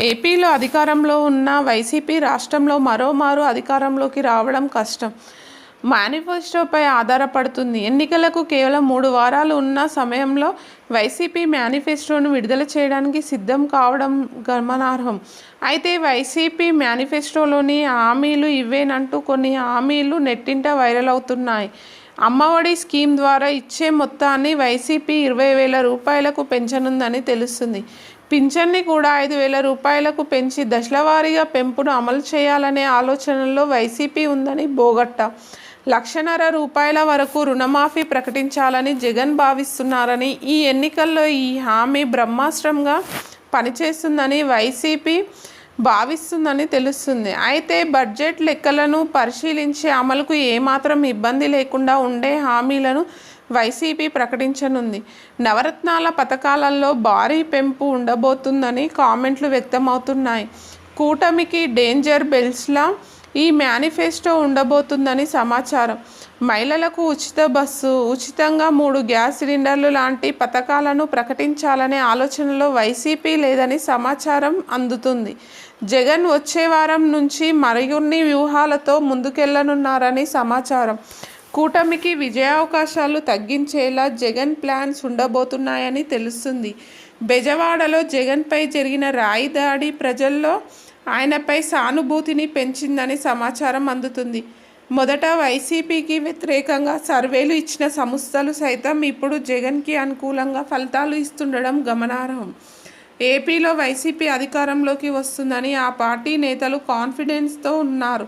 ఏపీలో అధికారంలో ఉన్న వైసీపీ రాష్ట్రంలో మరోమారు అధికారంలోకి రావడం కష్టం. మేనిఫెస్టోపై ఆధారపడుతుంది. ఎన్నికలకు కేవలం మూడు వారాలు ఉన్న సమయంలో వైసీపీ మేనిఫెస్టోను విడుదల చేయడానికి సిద్ధం కావడం గమనార్హం. అయితే వైసీపీ మేనిఫెస్టోలోని హామీలు ఇవేనంటూ కొన్ని హామీలు నెట్టింట వైరల్ అవుతున్నాయి. అమ్మఒడి స్కీమ్ ద్వారా ఇచ్చే మొత్తాన్ని వైసీపీ ఇరవై వేల రూపాయలకు పెంచనుందని తెలుస్తుంది. పింఛన్ని కూడా ఐదు వేల రూపాయలకు పెంచి దశలవారీగా పెంపును అమలు చేయాలనే ఆలోచనలో వైసీపీ ఉందని బోగట్ట. లక్షన్నర రూపాయల వరకు రుణమాఫీ ప్రకటించాలని జగన్ భావిస్తున్నారని ఈ ఎన్నికల్లో ఈ హామీ బ్రహ్మాస్త్రంగా పనిచేస్తుందని వైసీపీ భావిస్తుందని తెలుస్తుంది. అయితే బడ్జెట్ లెక్కలను పరిశీలించి అమలుకు ఏమాత్రం ఇబ్బంది లేకుండా ఉండే హామీలను వైసీపీ ప్రకటించనుంది. నవరత్నాల పథకాలలో భారీ పెంపు ఉండబోతుందని కామెంట్లు వ్యక్తమవుతున్నాయి. కూటమికి డేంజర్ బెల్స్లా ఈ మేనిఫెస్టో ఉండబోతుందని సమాచారం. మహిళలకు ఉచిత బస్సు ఉచితంగా మూడు గ్యాస్ సిలిండర్లు లాంటి పథకాలను ప్రకటించాలనే ఆలోచనలో వైసీపీ లేదని సమాచారం అందుతుంది. జగన్ వచ్చే వారం నుంచి మరికొన్ని వ్యూహాలతో ముందుకెళ్ళనున్నారని సమాచారం. కూటమికి విజయావకాశాలు తగ్గించేలా జగన్ ప్లాన్స్ ఉండబోతున్నాయని తెలుస్తుంది. బెజవాడలో జగన్పై జరిగిన రాయి దాడి ప్రజల్లో ఆయనపై సానుభూతిని పెంచిందని సమాచారం అందుతుంది. మొదట వైసీపీకి వ్యతిరేకంగా సర్వేలు ఇచ్చిన సంస్థలు సైతం ఇప్పుడు జగన్కి అనుకూలంగా ఫలితాలు ఇస్తుండడం గమనార్హం. ఏపీలో వైసీపీ అధికారంలోకి వస్తుందని ఆ పార్టీ నేతలు కాన్ఫిడెన్స్తో ఉన్నారు.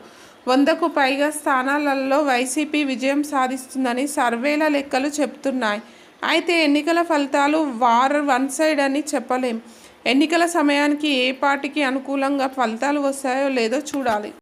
వందకు పైగా స్థానాలలో వైసీపీ విజయం సాధిస్తుందని సర్వేల లెక్కలు చెబుతున్నాయి. అయితే ఎన్నికల ఫలితాలు వార్ వన్ సైడ్ అని చెప్పలేం. ఎన్నికల సమయానికి ఏ పార్టీకి అనుకూలంగా ఫలితాలు వస్తాయో లేదో చూడాలి.